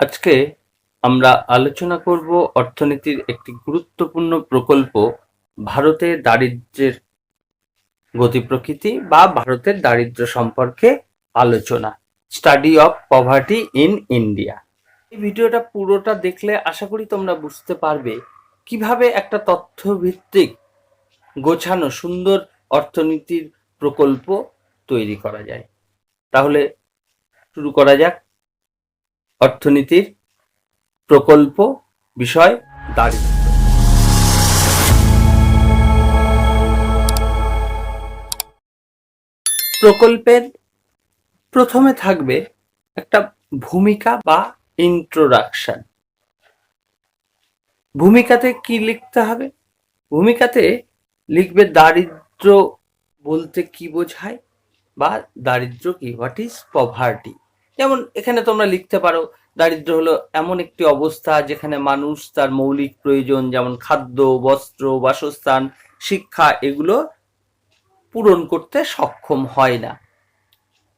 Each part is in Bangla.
আজকে আমরা আলোচনা করব অর্থনীতির একটি গুরুত্বপূর্ণ প্রকল্প, ভারতের দারিদ্র্যের গতি প্রকৃতি বা ভারতের দারিদ্র্য সম্পর্কে আলোচনা study of poverty in India এই ভিডিওটা পুরোটা দেখলে আশা করি তোমরা বুঝতে পারবে কীভাবে একটা তথ্য ভিত্তিক গোছানো, সুন্দর অর্থনীতির প্রকল্প তৈরি করা যায়। তাহলে শুরু করা যাক। অর্থনীতির প্রকল্প বিষয় দারিদ্র প্রকল্পের প্রথমে থাকবে একটা ভূমিকা বা ইন্ট্রোডাকশন ভূমিকাতে কি লিখতে হবে? ভূমিকাতে লিখবে দারিদ্র বলতে কি বোঝায় বা দারিদ্র কি? হোয়াট ইজ পভার্টি যেমন এখানে তোমরা লিখতে পারো, দারিদ্র হলো এমন একটি অবস্থা যেখানে মানুষ তার মৌলিক প্রয়োজন যেমন খাদ্য, বস্ত্র, বাসস্থান, শিক্ষা এগুলো পূরণ করতে সক্ষম হয় না।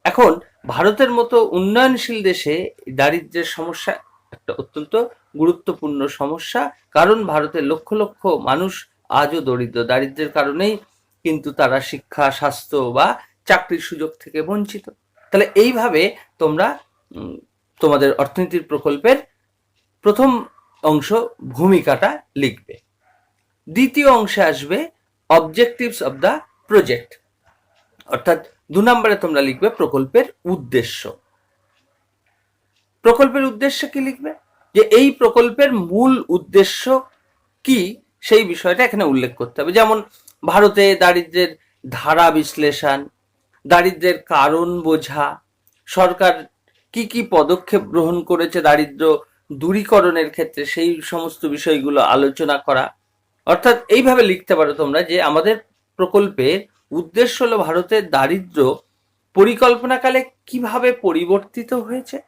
এখন ভারতের মতো উন্নয়নশীল দেশে দারিদ্র্যের সমস্যা একটা অত্যন্ত গুরুত্বপূর্ণ সমস্যা, কারণ ভারতের লক্ষ লক্ষ মানুষ আজও দরিদ্র। দারিদ্র্যের কারণেই কিন্তু তারা শিক্ষা, স্বাস্থ্য বা চাকরির সুযোগ থেকে বঞ্চিত। তাহলে এইভাবে তোমরা তোমাদের অর্থনীতির প্রকল্পের প্রথম অংশ ভূমিকাটা লিখবে। দ্বিতীয় অংশে আসবে অবজেক্টিভস অব দ্য প্রজেক্ট অর্থাৎ দু নম্বরে তোমরা লিখবে প্রকল্পের উদ্দেশ্য। প্রকল্পের উদ্দেশ্য কি লিখবে? যে এই প্রকল্পের মূল উদ্দেশ্য কি সেই বিষয়টা এখানে উল্লেখ করতে হবে। যেমন ভারতে দারিদ্র্যের ধারা বিশ্লেষণ দারিদ্র্যের কারণ বোঝা। সরকার কি কি পদক্ষেপ গ্রহণ করেছে দারিদ্র্য দূরীকরণের ক্ষেত্রে সেই সমস্ত বিষয়গুলো আলোচনা করা। অর্থাৎ এইভাবে লিখতে পারো তোমরা যে আমাদের প্রকল্পের উদ্দেশ্য হলো ভারতের দারিদ্র্য পরিকল্পনাকালে কীভাবে পরিবর্তিত হয়েছে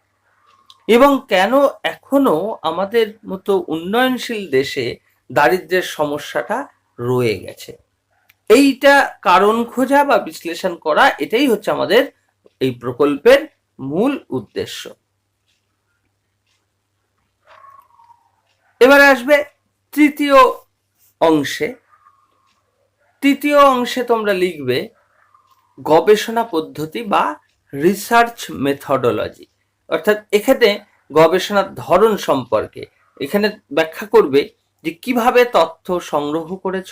এবং কেন এখনও আমাদের মতো উন্নয়নশীল দেশে দারিদ্র্যের সমস্যাটা রয়ে গেছে। এইটা কারণ খোঁজা বা বিশ্লেষণ করা, এটাই হচ্ছে আমাদের এই প্রকল্পের মূল উদ্দেশ্য। এবারে আসবে তৃতীয় অংশে। তৃতীয় অংশে তোমরা লিখবে গবেষণা পদ্ধতি বা রিসার্চ মেথডোলজি অর্থাৎ এখানে গবেষণার ধরন সম্পর্কে এখানে ব্যাখ্যা করবে যে কীভাবে তথ্য সংগ্রহ করেছ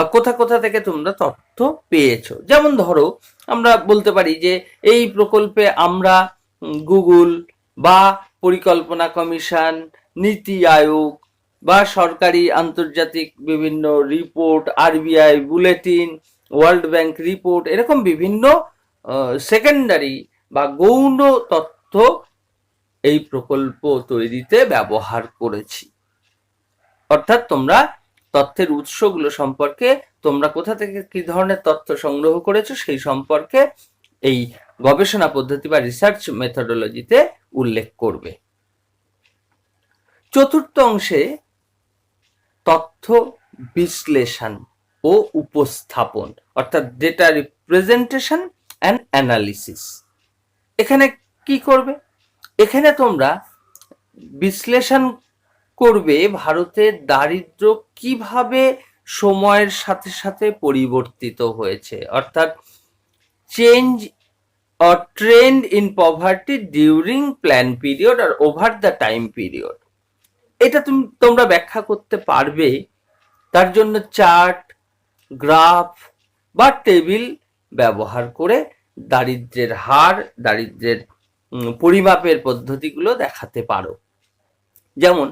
বা কোথা কোথা থেকে তোমরা তথ্য পেয়েছ? যেমন ধরো, আমরা বলতে পারি যে এই প্রকল্পে আমরা গুগল বা পরিকল্পনা কমিশন, নীতি আয়োগ বা সরকারি আন্তর্জাতিক বিভিন্ন report, RBI bulletin, world bank report, এরকম বিভিন্ন সেকেন্ডারি বা গৌণ তথ্য এই প্রকল্প তৈরিতে ব্যবহার করেছি। অর্থাৎ তোমরা তথ্যের উৎসগুলো সম্পর্কে, তোমরা কোথা থেকে কি ধরনের তথ্য সংগ্রহ করেছ সেই সম্পর্কে এই গবেষণা পদ্ধতি বা রিসার্চ মেথডোলজিতে উল্লেখ করবে। চতুর্থ অংশে তথ্য বিশ্লেষণ ও উপস্থাপন, অর্থাৎ ডেটা রিপ্রেজেন্টেশন অ্যান্ড অ্যানালিসিস এখানে কি করবে? এখানে তোমরা বিশ্লেষণ করবে ভারতের দারিদ্র কীভাবে সময়ের সাথে সাথে পরিবর্তিত হয়েছে? অর্থাৎ change or trend in poverty during plan period R over the time period এটা তুমি তোমরা ব্যাখ্যা করতে পারবে। তার জন্য চার্ট গ্রাফ বা টেবিল ব্যবহার করে দারিদ্র্যের হার দারিদ্র্যের উম, পরিমাপের পদ্ধতিগুলো দেখাতে পারো। যেমন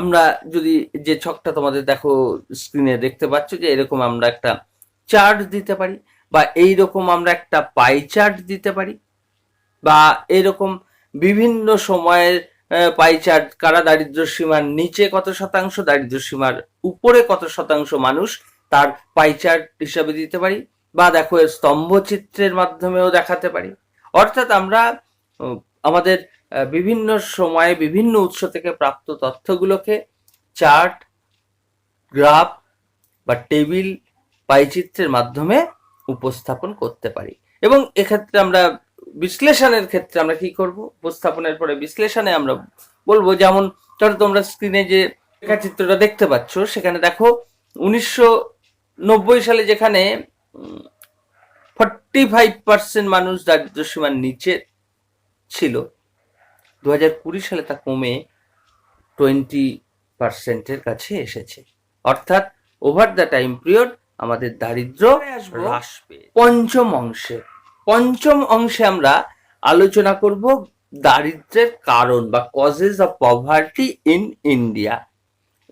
আমরা যদি যে ছকটা তোমাদের দেখো স্ক্রিনে দেখতে পাচ্ছ যে এরকম আমরা একটা চার্ট দিতে পারি বা এই রকম আমরা একটা পাই চার্ট দিতে পারি বা এরকম বিভিন্ন সময়ের পাই চার্ট কারা দারিদ্র সীমার নিচে কত শতাংশ, দারিদ্র সীমার উপরে কত শতাংশ মানুষ তার পাই চার্ট হিসাবে দিতে পারি বা দেখো এর স্তম্ভচিত্রের মাধ্যমেও দেখাতে পারি। অর্থাৎ আমরা আমাদের বিভিন্ন সময়ে বিভিন্ন উৎস থেকে প্রাপ্ত তথ্যগুলোকে চার্ট, গ্রাফ বা টেবিল পাইচিত্রের মাধ্যমে উপস্থাপন করতে পারি। এবং এক্ষেত্রে আমরা বিশ্লেষণের ক্ষেত্রে আমরা কি করব? উপস্থাপনের পরে বিশ্লেষণে আমরা বলব, যেমন ধরো তোমরা স্ক্রিনে যে রেখাচিত্রটা দেখতে পাচ্ছ, সেখানে দেখো উনিশশো নব্বই সালে যেখানে ফর্টি ফাইভ পার্সেন্ট মানুষ দারিদ্র সীমার নিচে ছিল দু হাজার কুড়ি সালে তা কমে টোয়েন্টি পার্সেন্টের কাছে এসেছে। অর্থাৎ ওভার দ্য টাইম পিরিয়ড আমাদের দারিদ্র হ্রাস পেয়ে পঞ্চম অংশে পঞ্চম অংশে আমরা আলোচনা করব দারিদ্রের কারণ বা causes of poverty in India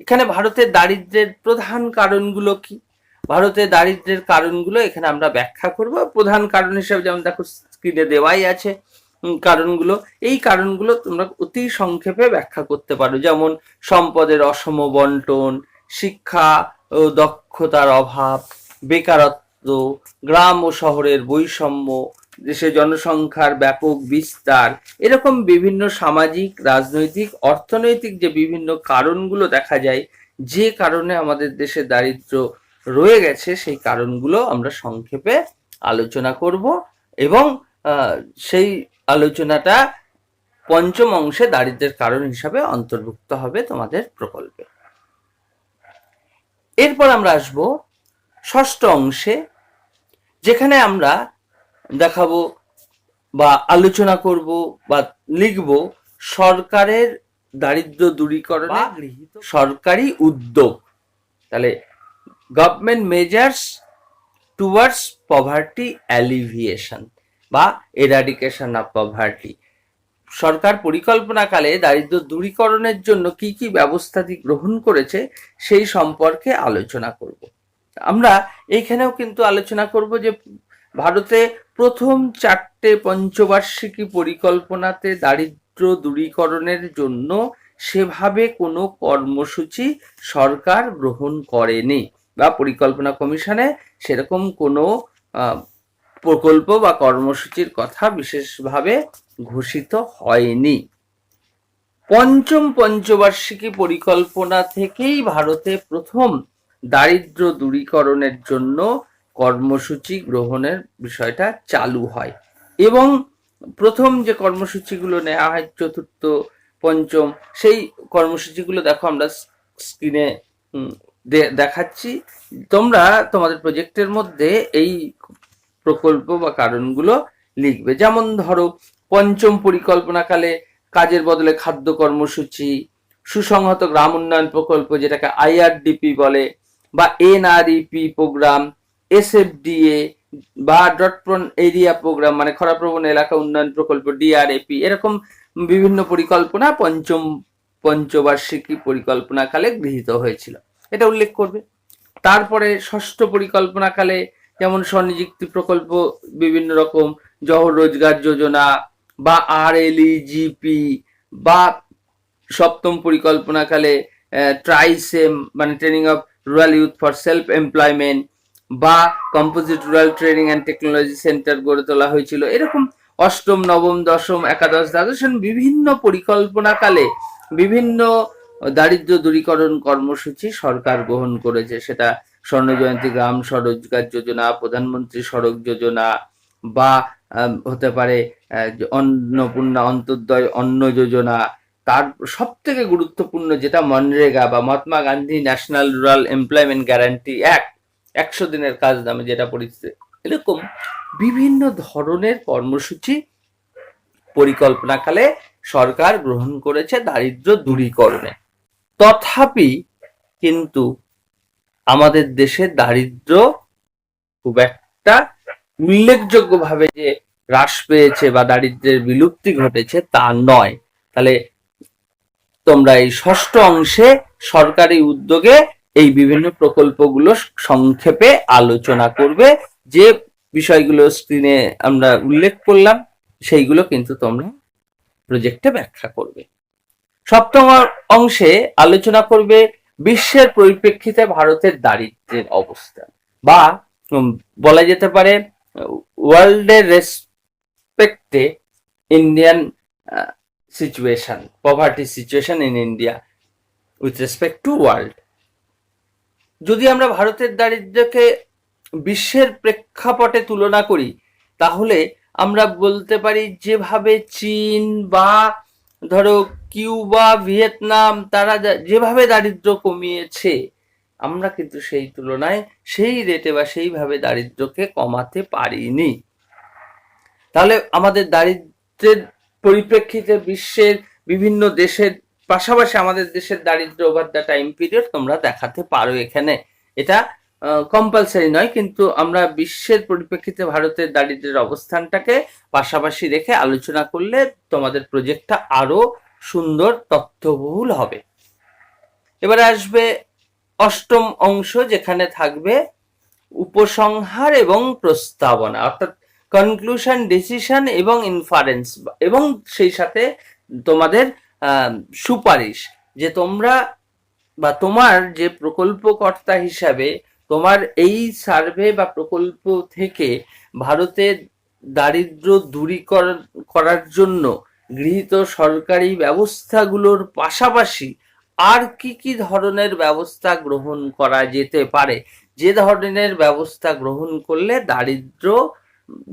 এখানে ভারতের দারিদ্রের প্রধান কারণগুলো কি? ভারতের দারিদ্রের কারণগুলো এখানে আমরা ব্যাখ্যা করব। প্রধান কারণ হিসেবে যেমন দেখো স্ক্রিনে দেওয়াই আছে। কারণগুলো। এই কারণগুলো তোমরা অতি সংক্ষেপে ব্যাখ্যা করতে পারো। যেমন, সম্পদের অসম বন্টন, শিক্ষা ও দক্ষতার অভাব, বেকারত্ব, গ্রাম ও শহরের বৈষম্য দেশে জনসংখ্যার ব্যাপক বিস্তার, এরকম বিভিন্ন সামাজিক, রাজনৈতিক, অর্থনৈতিক যে বিভিন্ন কারণগুলো দেখা যায়, যে কারণে আমাদের দেশে দারিদ্র রয়ে গেছে, সেই কারণগুলো আমরা সংক্ষেপে আলোচনা করব এবং সেই আলোচনাটা পঞ্চম অংশে দারিদ্রের কারণ হিসাবে অন্তর্ভুক্ত হবে তোমাদের প্রকল্পে। এরপর আমরা আসব ষষ্ঠ অংশে যেখানে আমরা দেখাবো বা আলোচনা করব বা লিখব সরকারের দারিদ্র দূরীকরণে গৃহীত সরকারি উদ্যোগ। তাহলে government measures towards poverty alleviation বা এরাডিকেশন অফ পভার্টি সরকার পরিকল্পনাকালে দারিদ্র দূরীকরণের জন্য কি কি ব্যবস্থাটি গ্রহণ করেছে সেই সম্পর্কে আলোচনা করব। আমরা এইখানেও কিন্তু আলোচনা করব যে ভারতে প্রথম চারটে পঞ্চবার্ষিকী পরিকল্পনাতে দারিদ্র দূরীকরণের জন্য সেভাবে কোনো কর্মসূচি সরকার গ্রহণ করেনি বা পরিকল্পনা কমিশনে সেরকম কোনো প্রকল্প বা কর্মসূচির কথা বিশেষভাবে ঘোষিত হয়নি। পঞ্চম পঞ্চবার্ষিকী পরিকল্পনা থেকেই ভারতে প্রথম দারিদ্র দূরীকরণের জন্য কর্মসূচি গ্রহণের বিষয়টা চালু হয় এবং প্রথম যে কর্মসূচিগুলো নেওয়া হয়, চতুর্থ, পঞ্চম, সেই কর্মসূচিগুলো দেখো আমরা স্ক্রিনে দেখাচ্ছি। তোমরা তোমাদের প্রজেক্টের মধ্যে এই প্রকল্প বা কারণগুলো লিখবে। যেমন ধরো, পঞ্চম পরিকল্পনাকালে কাজের বদলে খাদ্য কর্মসূচি, সুসংহত গ্রাম উন্নয়ন প্রকল্প যেটাকে আইআরডিপি বলে, বা এনআরইপি প্রোগ্রাম, এসএফডিএ, বা ডট প্রন এরিয়া প্রোগ্রাম মানে খরাপ্রবণ এলাকা উন্নয়ন প্রকল্প, ডিআরএপি, এরকম বিভিন্ন পরিকল্পনা পঞ্চম পঞ্চবার্ষিকী পরিকল্পনাকালে গৃহীত হয়েছিল। এটা উল্লেখ করবে। তারপরে ষষ্ঠ পরিকল্পনাকালে যেমন স্বনিযুক্তি প্রকল্প, বিভিন্ন রকম জহর রোজগার যোজনা বা আর জিপি বা সপ্তম পরিকল্পনাকালে ট্রাইসেম মানে training of rural youth for self employment বা composite rural training and technology centre গড়ে তোলা হয়েছিল। এরকম অষ্টম, নবম, দশম, একাদশ, দ্বাদশ বিভিন্ন পরিকল্পনাকালে বিভিন্ন দারিদ্র দূরীকরণ কর্মসূচি সরকার গ্রহণ করেছে, সেটা স্বর্ণজয়ন্তী গ্রাম স্বরোজগার যোজনা, প্রধানমন্ত্রী সড়ক যোজনা বা হতে পারে অন্নপূর্ণা অন্তর্দয় অন্ন যোজনা। তার সব থেকে গুরুত্বপূর্ণ যেটা মনরেগা বা Mahatma Gandhi national rural employment guarantee act একশো দিনের কাজ নামে যেটা পরিচিত। এরকম বিভিন্ন ধরনের কর্মসূচি পরিকল্পনাকালে সরকার গ্রহণ করেছে দারিদ্র দূরীকরণে। তথাপি কিন্তু আমাদের দেশে দারিদ্র খুব একটা উল্লেখযোগ্যভাবে যে হ্রাস পেয়েছে বা দারিদ্রের বিলুপ্তি ঘটেছে তা নয়। তাহলে তোমরা এই ষষ্ঠ অংশে সরকারি উদ্যোগে এই বিভিন্ন প্রকল্পগুলো সংক্ষেপে আলোচনা করবে। যে বিষয়গুলো স্ক্রিনে আমরা উল্লেখ করলাম, সেইগুলো কিন্তু তোমরা প্রজেক্টে ব্যাখ্যা করবে। সপ্তম অংশে আলোচনা করবে বিশ্বের পরিপ্রেক্ষিতে ভারতের দারিদ্র্যের অবস্থা। বা বলা যেতে পারে ওয়ার্ল্ডের রেসপেক্টে Indian situation poverty situation in India with respect to world যদি আমরা ভারতের দারিদ্র্যকে বিশ্বের প্রেক্ষাপটে তুলনা করি, তাহলে আমরা বলতে পারি যেভাবে চীন বা, ধরো কিউবা, ভিয়েতনাম, তারা যেভাবে দারিদ্র কমিয়েছে, আমরা কিন্তু সেই তুলনায় সেই রেটে বা সেইভাবে দারিদ্রকে কমাতে পারিনি। তাহলে আমাদের দারিদ্রের পরিপ্রেক্ষিতে বিশ্বের বিভিন্ন দেশের, পাশাপাশি আমাদের দেশের দারিদ্র ওভার দ্য টাইম পিরিয়ড তোমরা দেখাতে পারো এখানে। এটা কম্পালসারি নয়, কিন্তু আমরা বিশ্বের পরিপ্রেক্ষিতে ভারতের দারিদ্রের অবস্থানটাকে পাশাপাশি রেখে আলোচনা করলে তোমাদের প্রজেক্টটা আরও সুন্দর তথ্যবহুল হবে। এবারে আসবে অষ্টম অংশ যেখানে থাকবে উপসংহার এবং প্রস্তাবনা, অর্থাৎ কনক্লুশন ডিসিশন এবং ইনফারেন্স এবং সেই সাথে তোমাদের সুপারিশ যে তোমরা বা তোমার যে প্রকল্পকর্তা হিসাবে তোমার এই সার্ভে বা প্রকল্প থেকে ভারতের দারিদ্র দূরীকরণ করার জন্য গৃহীত সরকারি ব্যবস্থাগুলোর পাশাপাশি আর কি কি ধরনের ব্যবস্থা গ্রহণ করা যেতে পারে? যে ধরনের ব্যবস্থা গ্রহণ করলে দারিদ্র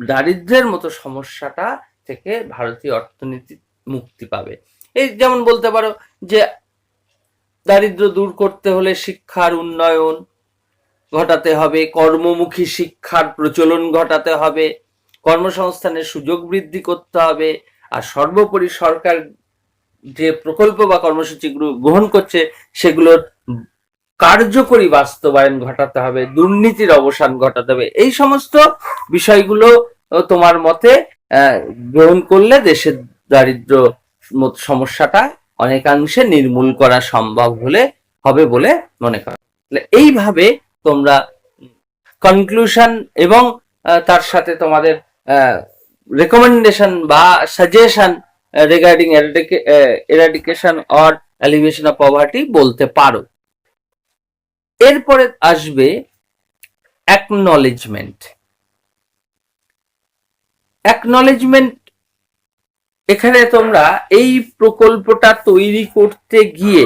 দারিদ্র্যের মতো সমস্যাটা থেকে ভারতীয় অর্থনীতি মুক্তি পাবে? এই যেমন বলতে পারো যে দারিদ্র দূর করতে হলে শিক্ষার উন্নয়ন ঘটাতে হবে, কর্মমুখী শিক্ষার প্রচলন ঘটাতে হবে, কর্মসংস্থানের সুযোগ বৃদ্ধি করতে হবে আর সর্বোপরি সরকার যে প্রকল্প বা কর্মসূচিগুলো গ্রহণ করছে, সেগুলোর কার্যকরী বাস্তবায়ন ঘটাতে হবে, দুর্নীতির অবসান ঘটাতে হবে। এই সমস্ত বিষয়গুলো তোমার মতে গ্রহণ করলে দেশের দারিদ্র সমস্যাটা অনেকাংশে নির্মূল করা সম্ভব হলে, হবে বলে মনে করো। এইভাবে তোমরা কনক্লুশন এবং তার সাথে তোমাদের রেকমেন্ডেশন বা suggestion regarding eradication or alleviation of poverty বলতে পারো। এরপরে আসবে অ্যাকনলেজমেন্ট অ্যাকনলেজমেন্ট এখানে তোমরা এই প্রকল্পটা তৈরি করতে গিয়ে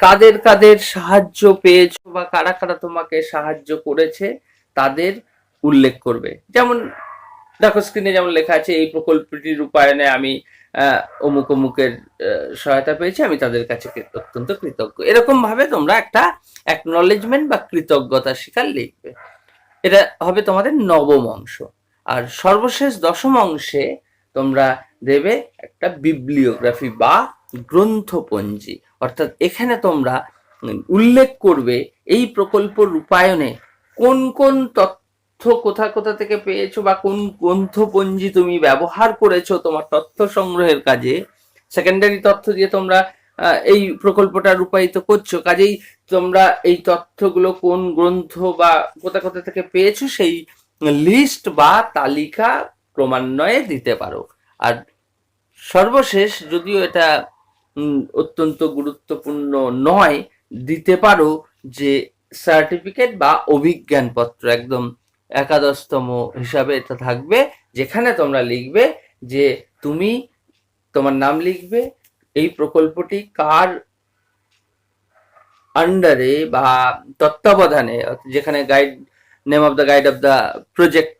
কাদের কাদের সাহায্য পেয়েছ বা কারা কারা তোমাকে সাহায্য করেছে, তাদের উল্লেখ করবে। যেমন দেখো স্ক্রিনে যেমন লেখা আছে, এই প্রকল্পটি রূপায়ণে আমি অমুক অমুকের সহায়তা পেয়েছি, আমি তাদের কাছে অত্যন্ত কৃতজ্ঞ। এরকম ভাবে তোমরা একটা অ্যাকনলেজমেন্ট বা কৃতজ্ঞতা স্বীকার লিখবে। এটা হবে তোমাদের নবম অংশ। আর সর্বশেষ দশম অংশে তোমরা দেবে একটা বিবলিওগ্রাফি বা গ্রন্থপঞ্জি। অর্থাৎ এখানে তোমরা উল্লেখ করবে এই প্রকল্প রূপায়ণে কোন কোন তথ্য কোথা কোথা থেকে পেয়েছ বা কোন গ্রন্থপঞ্জি তুমি ব্যবহার করেছ তোমার তথ্য সংগ্রহের কাজে? সেকেন্ডারি তথ্য দিয়ে তোমরা এই প্রকল্পটা রূপায়িত করছ। কাজেই তোমরা এই তথ্যগুলো কোন গ্রন্থ বা কোথা কোথা থেকে পেয়েছ সেই লিস্ট বা তালিকা ক্রমান্বয়ে দিতে পারো। আর সর্বশেষ যদিও এটা অত্যন্ত গুরুত্বপূর্ণ নয়, দিতে পারো যে সার্টিফিকেট বা অভিজ্ঞানপত্র, একদম একাদশতম হিসাবে এটা থাকবে, যেখানে তোমরা লিখবে যে তুমি তোমার নাম লিখবে, এই প্রকল্পটি কার আন্ডারে বা তত্ত্বাবধানে, যেখানে guide name of the guide of the project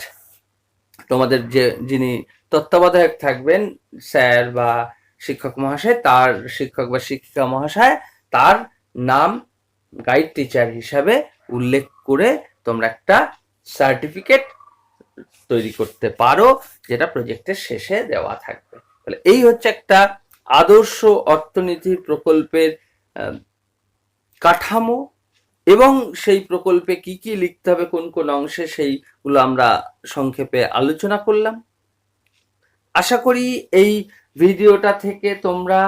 তোমাদের যে যিনি তত্ত্বাবধায়ক থাকবেন স্যার বা শিক্ষক মহাশয়, তার শিক্ষক বা শিক্ষিকা মহাশয়, তার নাম গাইড টিচার হিসাবে উল্লেখ করে তোমরা একটা সার্টিফিকেট তৈরি করতে পারো, যেটা প্রজেক্টের শেষে দেওয়া থাকবে। তাহলে এই হচ্ছে একটা আদর্শ অর্থনীতি প্রকল্পের কাঠামো এবং সেই প্রকল্পে কি কি লিখতে হবে, কোন কোন অংশে সেইগুলো আমরা সংক্ষেপে আলোচনা করলাম। আশা করি এই ভিডিওটা থেকে তোমরা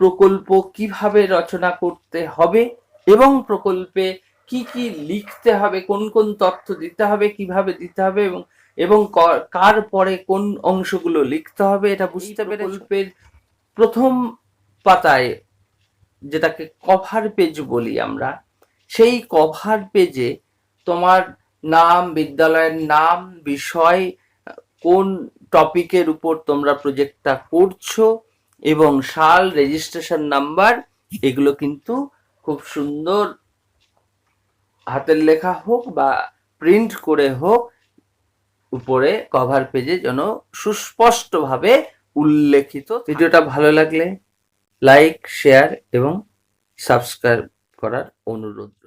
প্রকল্প কীভাবে রচনা করতে হবে এবং প্রকল্পে কি কি লিখতে হবে কোন কোন তথ্য দিতে হবে কীভাবে দিতে হবে এবং এবং কার পরে কোন অংশগুলো লিখতে হবে এটা বুঝতে পেরে প্রথম পাতায় যেটাকে কভার পেজ বলি আমরা সেই কভার পেজে তোমার নাম বিদ্যালয়ের নাম বিষয় কোন টপিকের উপর তোমরা প্রজেক্টটা করছ এবং সাল রেজিস্ট্রেশন নাম্বার এগুলো কিন্তু খুব সুন্দর হাতের লেখা হোক বা প্রিন্ট করে হোক, উপরে কভার পেজে যেন সুস্পষ্টভাবে উল্লেখিত। ভিডিওটা ভালো লাগলে লাইক শেয়ার এবং সাবস্ক্রাইব করার অনুরোধ।